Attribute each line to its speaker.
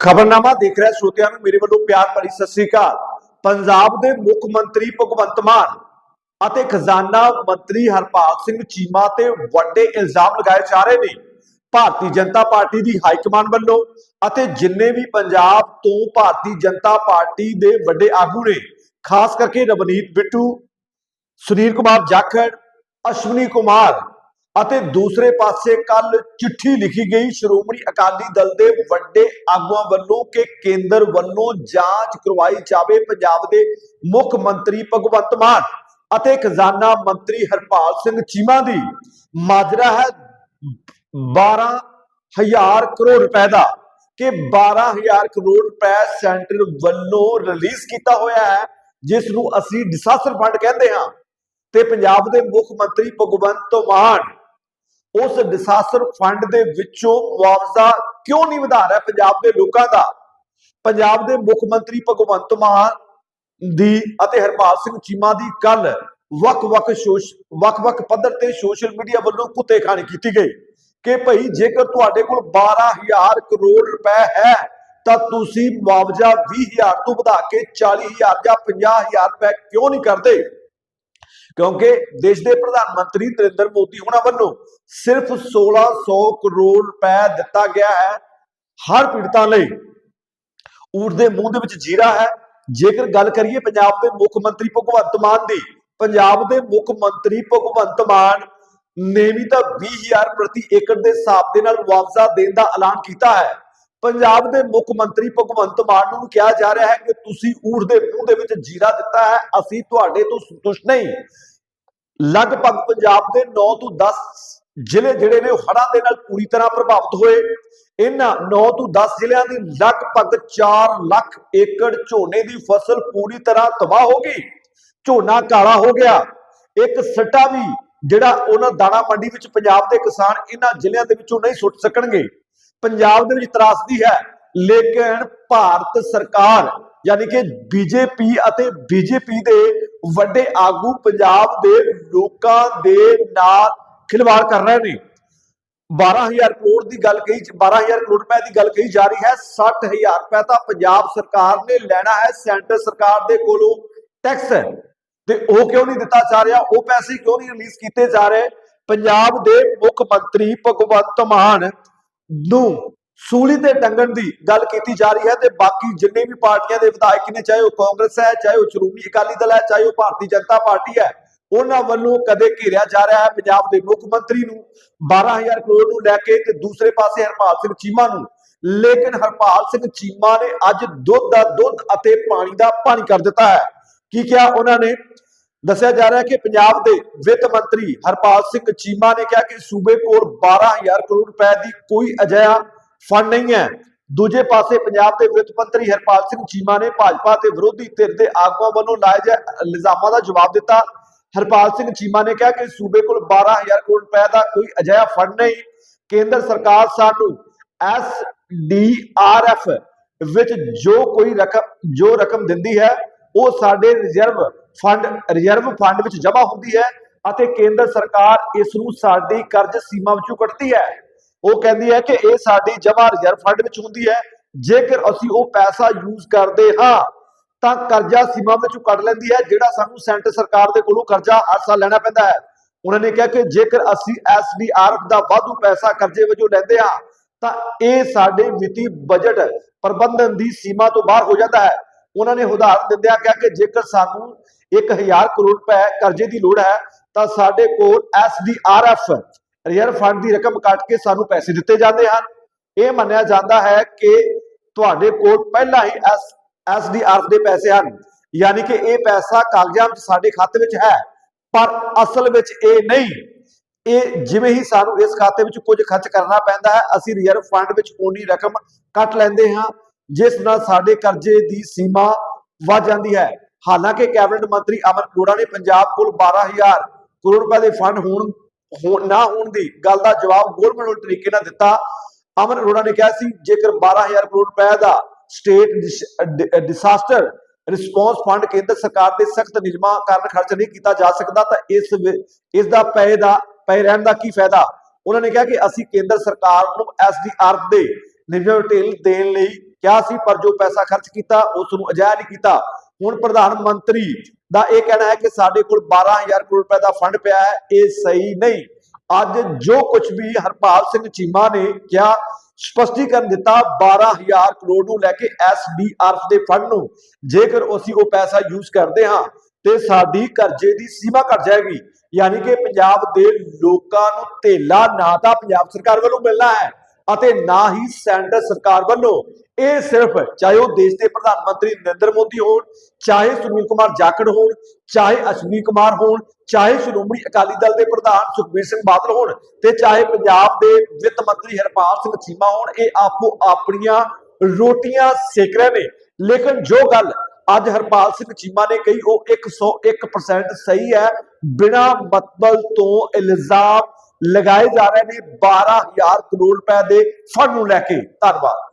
Speaker 1: ਖਬਰਨਾਮਾ ਦੇਖ ਰਿਹਾ ਸਰੋਤਿਆਂ ਨੂੰ ਮੇਰੇ ਵੱਲੋਂ ਪਿਆਰ ਭਰੀ ਸਤਿ ਸ੍ਰੀ ਅਕਾਲ। ਪੰਜਾਬ ਦੇ ਮੁੱਖ ਮੰਤਰੀ ਭਗਵੰਤ ਮਾਨ ਅਤੇ ਖਜ਼ਾਨਾ ਮੰਤਰੀ ਹਰਪਾਲ ਸਿੰਘ ਚੀਮਾ ਤੇ ਵੱਡੇ ਇਲਜ਼ਾਮ ਲਗਾਏ ਜਾ ਰਹੇ ਨੇ। ਭਾਰਤੀ ਜਨਤਾ ਪਾਰਟੀ ਦੀ ਹਾਈ ਕਮਾਂਡ ਵੱਲੋਂ ਅਤੇ ਜਿੰਨੇ ਵੀ ਪੰਜਾਬ ਤੋਂ ਭਾਰਤੀ ਜਨਤਾ ਪਾਰਟੀ ਦੇ ਵੱਡੇ ਆਗੂ ਨੇ, ਖਾਸ ਕਰਕੇ ਰਵਨੀਤ ਬਿੱਟੂ, ਸੁਨੀਲ ਕੁਮਾਰ ਜਾਖੜ, ਅਸ਼ਵਨੀ ਕੁਮਾਰ ਅਤੇ ਦੂਸਰੇ ਪਾਸੇ ਕੱਲ ਚਿੱਠੀ ਲਿਖੀ ਗਈ। ਸ਼੍ਰੋਮਣੀ ਅਕਾਲੀ ਦਲ ਦੇ ਵੱਡੇ ਆਗੂਆਂ ਵੱਲੋਂ ਕਿ ਕੇਂਦਰ ਵੱਲੋਂ ਜਾਂਚ ਕਰਵਾਈ ਜਾਵੇ ਪੰਜਾਬ ਦੇ ਮੁੱਖ ਮੰਤਰੀ ਭਗਵੰਤ ਮਾਨ ਅਤੇ ਖਜ਼ਾਨਾ ਮੰਤਰੀ ਹਰਪਾਲ ਸਿੰਘ ਚੀਮਾ ਦੀ। ਮਾਜਰਾ ਹੈ 12000 ਕਰੋੜ ਰੁਪਏ ਦਾ ਕਿ 12000 ਕਰੋੜ ਰੁਪਏ ਸੈਂਟਰ ਵੱਲੋਂ ਰਿਲੀਜ਼ ਕੀਤਾ ਹੋਇਆ ਹੈ, ਜਿਸ ਨੂੰ ਅਸੀਂ ਡਿਸਾਸਟਰ ਫੰਡ ਕਹਿੰਦੇ ਹਾਂ। ਤੇ ਪੰਜਾਬ ਦੇ ਮੁੱਖ ਮੰਤਰੀ ਭਗਵੰਤ ਮਾਨ ਉਸ ਡਿਸਾਸਟਰ ਫੰਡ ਦੇ ਵਿੱਚੋਂ ਮੁਆਵਜ਼ਾ ਕਿਉਂ ਨਹੀਂ ਵਧਾ ਰਿਹਾ ਪੰਜਾਬ ਦੇ ਲੋਕਾਂ ਦਾ? ਪੰਜਾਬ ਦੇ ਮੁੱਖ ਮੰਤਰੀ ਭਗਵੰਤ ਮਾਨ ਦੀ ਅਤੇ ਹਰਪਾਲ ਸਿੰਘ ਚੀਮਾ ਦੀ ਕੱਲ ਵੱਖ-ਵੱਖ ਵੱਖ-ਵੱਖ ਪੱਧਰ ਤੇ ਸੋਸ਼ਲ ਮੀਡੀਆ ਵੱਲੋਂ ਕੁੱਤੇ ਖਾਣੀ ਕੀਤੀ ਗਈ ਕਿ ਭਈ ਜੇਕਰ ਤੁਹਾਡੇ ਕੋਲ 12000 ਕਰੋੜ ਰੁਪਏ ਹੈ, ਤਾਂ ਤੁਸੀਂ ਮੁਆਵਜ਼ਾ 20000 ਤੋਂ ਵਧਾ ਕੇ 40000 ਜਾਂ 50000 ਰੁਪਏ ਕਿਉਂ ਨਹੀਂ ਕਰਦੇ? ਕਿਉਂਕਿ ਦੇਸ਼ ਦੇ ਪ੍ਰਧਾਨ ਮੰਤਰੀ ਨਰਿੰਦਰ ਮੋਦੀ ਉਹਨਾਂ ਵੱਲੋਂ ਸਿਰਫ 1600 ਕਰੋੜ ਰੁਪਏ ਦਿੱਤਾ ਗਿਆ ਹੈ ਹਰ ਪੀੜਤਾਂ ਲਈ। ਊਠ ਦੇ ਮੂੰਹ ਦੇ ਵਿੱਚ ਜੀਰਾ ਹੈ। ਜੇਕਰ ਗੱਲ ਕਰੀਏ ਪੰਜਾਬ ਦੇ ਮੁੱਖ ਮੰਤਰੀ ਭਗਵੰਤ ਮਾਨ ਦੀ, ਪੰਜਾਬ ਦੇ ਮੁੱਖ ਮੰਤਰੀ ਭਗਵੰਤ ਮਾਨ ਨੇ ਵੀ ਤਾਂ 20000 ਪ੍ਰਤੀ ਏਕੜ ਦੇ ਹਿਸਾਬ ਦੇ ਨਾਲ ਮੁਆਵਜ਼ਾ ਦੇਣ ਦਾ ਐਲਾਨ ਕੀਤਾ ਹੈ। ਪੰਜਾਬ ਦੇ ਮੁੱਖ ਮੰਤਰੀ ਭਗਵੰਤ ਮਾਨ ਨੂੰ ਕਿਹਾ ਜਾ ਰਿਹਾ ਹੈ ਕਿ ਤੁਸੀਂ ਊਠ ਦੇ ਮੂੰਹ ਦੇ ਵਿੱਚ ਜੀਰਾ ਦਿੱਤਾ ਹੈ, ਅਸੀਂ ਤੁਹਾਡੇ ਤੋਂ ਸੰਤੁਸ਼ਟ ਨਹੀਂ। ਲਗਭਗ ਪੰਜਾਬ ਦੇ 9 ਤੋਂ 10 ਜ਼ਿਲ੍ਹੇ ਜਿਹੜੇ ਨੇ ਉਹ ਹੜ੍ਹਾਂ ਦੇ ਨਾਲ ਪੂਰੀ ਤਰ੍ਹਾਂ ਪ੍ਰਭਾਵਿਤ ਹੋਏ। ਇਹਨਾਂ 9 ਤੋਂ 10 ਜ਼ਿਲ੍ਹਿਆਂ ਦੀ ਲਗਭਗ 4 ਲੱਖ ਏਕੜ ਝੋਨੇ ਦੀ ਫਸਲ ਪੂਰੀ ਤਰ੍ਹਾਂ ਤਬਾਹ ਹੋ ਗਈ। ਝੋਨਾ ਕਾਲਾ ਹੋ ਗਿਆ। ਇੱਕ ਸੱਟਾ ਵੀ ਜਿਹੜਾ ਉਹਨਾਂ ਦਾਣਾ ਮੰਡੀ ਵਿੱਚ ਪੰਜਾਬ ਦੇ ਕਿਸਾਨ ਇਹਨਾਂ ਜ਼ਿਲ੍ਹਿਆਂ ਦੇ ਵਿੱਚੋਂ ਨਹੀਂ ਸੁੱਟ ਸਕਣਗੇ। ਪੰਜਾਬ ਦੇ ਵਿੱਚ ਤਰਾਸਦੀ ਹੈ। ਲੇਕਿਨ ਭਾਰਤ ਸਰਕਾਰ ਯਾਨੀ ਕਿ ਬੀਜੇਪੀ ਅਤੇ ਬੀਜੇਪੀ ਦੇ ਵੱਡੇ ਆਗੂ ਪੰਜਾਬ ਦੇ ਲੋਕਾਂ ਦੇ ਨਾਲ ਖਿਲਵਾੜ ਕਰ ਰਹੇ ਨੇ। 12000 ਕਰੋੜ ਦੀ ਗੱਲ ਕਹੀ 12000 ਕਰੋੜ ਰੁਪਏ ਦੀ ਗੱਲ ਕਹੀ ਜਾ ਰਹੀ ਹੈ 60000 ਰੁਪਏ ਤਾਂ ਪੰਜਾਬ ਸਰਕਾਰ ਨੇ ਲੈਣਾ ਹੈ, ਸੈਂਟਰ ਸਰਕਾਰ ਦੇ ਕੋਲੋਂ ਟੈਕਸ। ਤੇ ਉਹ ਕਿਉਂ ਨਹੀਂ ਦਿੱਤਾ ਜਾ ਰਿਹਾ? ਉਹ ਪੈਸੇ ਕਿਉਂ ਨਹੀਂ ਰਿਲੀਜ਼ ਕੀਤੇ ਜਾ ਰਹੇ? ਪੰਜਾਬ ਦੇ ਮੁੱਖ ਮੰਤਰੀ ਭਗਵੰਤ ਮਾਨ ਨੂੰ ਸੂਲੀ ਤੇ ਟੰਗਣ ਦੀ ਗੱਲ ਕੀਤੀ ਜਾ ਰਹੀ ਹੈ ਤੇ ਬਾਕੀ ਜਿੰਨੇ ਵੀ ਪਾਰਟੀਆਂ ਦੇ ਵਿਧਾਇਕ ਨੇ, ਚਾਹੇ ਉਹ ਕਾਂਗਰਸ ਹੈ, ਚਾਹੇ ਉਹ ਸ਼੍ਰੋਮਣੀ ਅਕਾਲੀ ਦਲ ਹੈ, ਚਾਹੇ ਉਹ ਭਾਰਤੀ ਜਨਤਾ ਪਾਰਟੀ ਹੈ, ਉਹਨਾਂ ਵੱਲੋਂ ਕਦੇ ਘੇਰਿਆ ਜਾ ਰਿਹਾ ਹੈ ਪੰਜਾਬ ਦੇ ਮੁੱਖ ਮੰਤਰੀ ਨੂੰ 12000 ਕਰੋੜ ਨੂੰ ਲੈ ਕੇ ਤੇ ਦੂਸਰੇ ਪਾਸੇ ਹਰਪਾਲ ਸਿੰਘ ਚੀਮਾ ਨੂੰ। ਲੇਕਿਨ ਹਰਪਾਲ ਸਿੰਘ ਚੀਮਾ ਨੇ ਅੱਜ ਦੁੱਧ ਦਾ ਦੁੱਧ ਅਤੇ ਪਾਣੀ ਦਾ ਪਾਣੀ ਕਰ ਦਿੱਤਾ ਹੈ। ਕੀ ਕਿਹਾ ਉਹਨਾਂ ਨੇ? ਦੱਸਿਆ ਜਾ ਰਿਹਾ ਹੈ ਕਿ ਪੰਜਾਬ ਦੇ ਵਿੱਤ ਮੰਤਰੀ ਹਰਪਾਲ ਸਿੰਘ ਚੀਮਾ ਨੇ ਕਿਹਾ ਕਿ ਸੂਬੇ ਕੋਲ 12000 ਕਰੋੜ ਰੁਪਏ ਦੀ ਕੋਈ ਅਜਿਹਾ ਫੰਡ ਨਹੀਂ ਹੈ। ਦੂਜੇ ਪਾਸੇ ਪੰਜਾਬ ਦੇ ਵਿੱਤ ਮੰਤਰੀ ਹਰਪਾਲ ਸਿੰਘ ਚੀਮਾ ਨੇ ਭਾਜਪਾ ਤੇ ਵਿਰੋਧੀ ਧਿਰ ਦੇ ਆਗੂਆਂ ਵੱਲੋਂ ਲਾਏ ਗਏ ਇਲਜ਼ਾਮਾਂ ਦਾ ਜਵਾਬ ਦਿੱਤਾ। ਹਰਪਾਲ ਸਿੰਘ ਚੀਮਾ ਨੇ ਕਿਹਾ ਕਿ ਸੂਬੇ ਕੋਲ 12000 ਕਰੋੜ ਰੁਪਏ ਦਾ ਕੋਈ ਅਜਿਹਾ ਫੰਡ ਨਹੀਂ। ਕੇਂਦਰ ਸਰਕਾਰ ਸਾਨੂੰ ਐਸ ਡੀ ਆਰ ਐਫ ਵਿੱਚ ਜੋ ਕੋਈ ਰਕਮ, ਜੋ ਰਕਮ ਦਿੰਦੀ ਹੈ, ਉਹ ਸਾਡੇ ਰਿਜ਼ਰਵ ਫੰਡ ਰਿਜ਼ਰਵ ਫੰਡ ਵਿੱਚ ਜਮ੍ਹਾਂ ਹੁੰਦੀ ਹੈ ਅਤੇ ਕੇਂਦਰ ਸਰਕਾਰ ਇਸ ਨੂੰ ਸਾਡੀ ਕਰਜ਼ ਸੀਮਾ ਵਿੱਚੋਂ ਕੱਢਦੀ ਹੈ। ਉਹ ਕਹਿੰਦੀ ਹੈ ਕਿ ਇਹ ਸਾਡੀ ਜਮਾ ਰਿਜ਼ਰਵ ਫੰਡ ਵਿੱਚ ਹੁੰਦੀ ਹੈ। ਜੇਕਰ ਅਸੀਂ ਉਹ ਪੈਸਾ ਯੂਜ਼ ਕਰਦੇ ਹਾਂ, ਤਾਂ ਕਰਜ਼ਾ ਸੀਮਾ ਵਿੱਚੋਂ ਕੱਢ ਲੈਂਦੀ ਹੈ, ਜਿਹੜਾ ਸਾਨੂੰ ਸੈਂਟਰ ਸਰਕਾਰ ਦੇ ਕੋਲੋਂ ਕਰਜ਼ਾ ਹਰ ਸਾਲ ਲੈਣਾ ਪੈਂਦਾ ਹੈ। ਉਹਨਾਂ ਨੇ ਕਿਹਾ ਕਿ ਜੇਕਰ ਅਸੀਂ ਐਸਡੀਆਰਐਫ ਦਾ ਵਾਧੂ ਪੈਸਾ ਕਰਜ਼ੇ ਵਜੋਂ ਲੈਂਦੇ ਹਾਂ, ਤਾਂ ਇਹ ਸਾਡੇ ਮਿਤੀ ਬਜਟ ਪ੍ਰਬੰਧਨ ਦੀ ਸੀਮਾ ਤੋਂ ਬਾਹਰ ਹੋ ਜਾਂਦਾ ਹੈ। ਉਹਨਾਂ ਨੇ ਉਦਾਹਰਨ ਦਿੰਦਿਆਂ ਕਿਹਾ ਕਿ ਜੇਕਰ ਸਾਨੂੰ 1000 ਕਰੋੜ ਰੁਪਏ ਕਰਜ਼ੇ ਦੀ ਲੋੜ ਹੈ, ਤਾਂ ਸਾਡੇ ਕੋਲ ਐਸਡੀਆਰਐਫ ਰਿਜ਼ਰਵ ਫੰਡ ਦੀ ਰਕਮ ਕੱਟ ਕੇ ਸਾਨੂੰ ਪੈਸੇ ਦਿੱਤੇ ਜਾਂਦੇ ਹਨ। ਇਹ ਮੰਨਿਆ ਜਾਂਦਾ ਹੈ ਕਿ ਤੁਹਾਡੇ ਕੋਲ ਪਹਿਲਾਂ ਹੀ ਐਸ ਐਸਡੀਆਰਐਫ ਦੇ ਪੈਸੇ ਹਨ। ਯਾਨੀ ਕਿ ਇਹ ਪੈਸਾ ਕਾਗਜ਼ਾਂ ਵਿੱਚ ਸਾਡੇ ਖਾਤੇ ਵਿੱਚ ਹੈ, ਪਰ ਅਸਲ ਵਿੱਚ ਇਹ ਨਹੀਂ। ਇਹ ਜਿਵੇਂ ਹੀ ਸਾਨੂੰ ਇਸ ਖਾਤੇ ਵਿੱਚ ਕੁਝ ਖਰਚ ਕਰਨਾ ਪੈਂਦਾ ਹੈ, ਅਸੀਂ ਰਿਜ਼ਰਵ ਫੰਡ ਵਿੱਚ ਓਨੀ ਰਕਮ ਕੱਟ ਲੈਂਦੇ ਹਾਂ, ਜਿਸ ਨਾਲ ਸਾਡੇ ਕਰਜ਼ੇ ਦੀ ਸੀਮਾ ਵੱਧ ਜਾਂਦੀ ਹੈ। ਹਾਲਾਂਕਿ ਕੈਬਨਿਟ ਮੰਤਰੀ ਅਮਨ ਅਰੋੜਾ ਨੇ ਪੰਜਾਬ ਕੋਲ 12000 ਕਰੋੜ ਰੁਪਏ ਦੇ ਫੰਡ ਹੋਣ ਨਾ ਹੋਣ ਦੀ ਗੱਲ ਦਾ ਜਵਾਬ ਗੌਰਮੈਂਟ ਤਰੀਕੇ ਨਾਲ ਦਿੱਤਾ। ਅਮਰ ਅਰੋੜਾ ਨੇ ਕਿਹਾ ਸੀ, ਜੇਕਰ 12000 ਕਰੋੜ ਰੁਪਏ ਦਾ ਸਟੇਟ ਡਿਸਾਸਟਰ ਰਿਸਪੌਂਸ ਫੰਡ ਕੇਂਦਰ ਸਰਕਾਰ ਦੇ ਸਖਤ ਨਿਯਮਾਂ ਕਾਰਨ ਖਰਚ ਨਹੀਂ ਕੀਤਾ ਜਾ ਸਕਦਾ, ਤਾਂ ਇਸ ਵਿ- ਇਸ ਦਾ ਪਏ ਦਾ, ਪਏ ਰਹਿਣ ਦਾ ਕੀ ਫਾਇਦਾ? ਉਹਨਾਂ ਨੇ ਕਿਹਾ ਕਿ ਅਸੀਂ ਕੇਂਦਰ ਸਰਕਾਰ ਨੂੰ ਐਸਡੀਆਰਐਫ ਦੇ ਨਿਰਵਿਘਨ ਢੇਲ ਦੇਣ ਲਈ ਕਿਹਾ ਸੀ, ਪਰ ਜੋ ਪੈਸਾ ਖਰਚ ਕੀਤਾ, ਉਸ ਨੂੰ ਅਜਾਇਆ ਨਹੀਂ ਕੀਤਾ। ਹੁਣ ਪ੍ਰਧਾਨ ਮੰਤਰੀ ਦਾ ਇਹ ਕਹਿਣਾ ਹੈ ਕਿ ਸਾਡੇ ਕੋਲ 12000 ਕਰੋੜ ਰੁਪਏ ਦਾ ਫੰਡ ਪਿਆ ਹੈ, ਇਹ ਸਹੀ ਨਹੀਂ। ਅੱਜ ਜੋ ਕੁਝ ਵੀ ਹਰਪਾਲ ਸਿੰਘ ਚੀਮਾ ਨੇ ਕਿਹਾ, ਸਪਸ਼ਟੀਕਰਨ ਦਿੱਤਾ 12000 ਕਰੋੜ ਨੂੰ ਲੈ ਕੇ ਐਸਡੀਆਰਐਫ ਦੇ ਫੰਡ ਨੂੰ। ਜੇਕਰ ਅਸੀਂ ਉਹ ਪੈਸਾ ਯੂਜ਼ ਕਰਦੇ ਹਾਂ, ਤੇ ਸਾਡੀ ਕਰਜ਼ੇ ਦੀ ਸੀਮਾ ਘਟ ਜਾਏਗੀ। ਯਾਨੀ ਕਿ ਪੰਜਾਬ ਦੇ ਲੋਕਾਂ ਨੂੰ ਧੇਲਾ ਨਾ ਤਾਂ ਪੰਜਾਬ ਸਰਕਾਰ ਵੱਲੋਂ ਮਿਲਣਾ ਹੈ। ਅਤੇ ਨਾ ਹੀ ਸੈਂਟਰ ਸਰਕਾਰ ਵੱਲੋਂ। ਇਹ ਸਿਰਫ ਚਾਹੇ ਉਹ ਦੇਸ਼ ਦੇ ਪ੍ਰਧਾਨ ਮੰਤਰੀ ਨਰਿੰਦਰ ਮੋਦੀ ਹੋਣ, ਚਾਹੇ ਸੁਨੀਲ ਕੁਮਾਰ ਜਾਖੜ ਹੋਣ, ਚਾਹੇ ਅਸ਼ਵਨੀ ਕੁਮਾਰ ਹੋਣ, ਚਾਹੇ ਸ਼੍ਰੋਮਣੀ ਅਕਾਲੀ ਦਲ ਦੇ ਪ੍ਰਧਾਨ ਸੁਖਬੀਰ ਸਿੰਘ ਬਾਦਲ ਹੋਣ ਤੇ ਚਾਹੇ ਪੰਜਾਬ ਦੇ ਵਿੱਤ ਮੰਤਰੀ ਹਰਪਾਲ ਸਿੰਘ ਚੀਮਾ ਹੋਣ, ਇਹ ਆਪੋ ਆਪਣੀਆਂ ਰੋਟੀਆਂ ਸੇਕ ਰਹੇ ਨੇ। ਲੇਕਿਨ ਜੋ ਗੱਲ ਅੱਜ ਹਰਪਾਲ ਸਿੰਘ ਚੀਮਾ ਨੇ ਕਹੀ, ਉਹ 101% ਸਹੀ ਹੈ। ਬਿਨਾ ਮਤਲਬ ਤੋਂ ਇਲਜ਼ਾਮ ਲਗਾਏ ਜਾ ਰਹੇ ਨੇ। 12000 ਕਰੋੜ ਰੁਪਏ ਦੇ ਫੰਡ ਨੂੰ ਲੈ ਕੇ ਧੰਨਵਾਦ।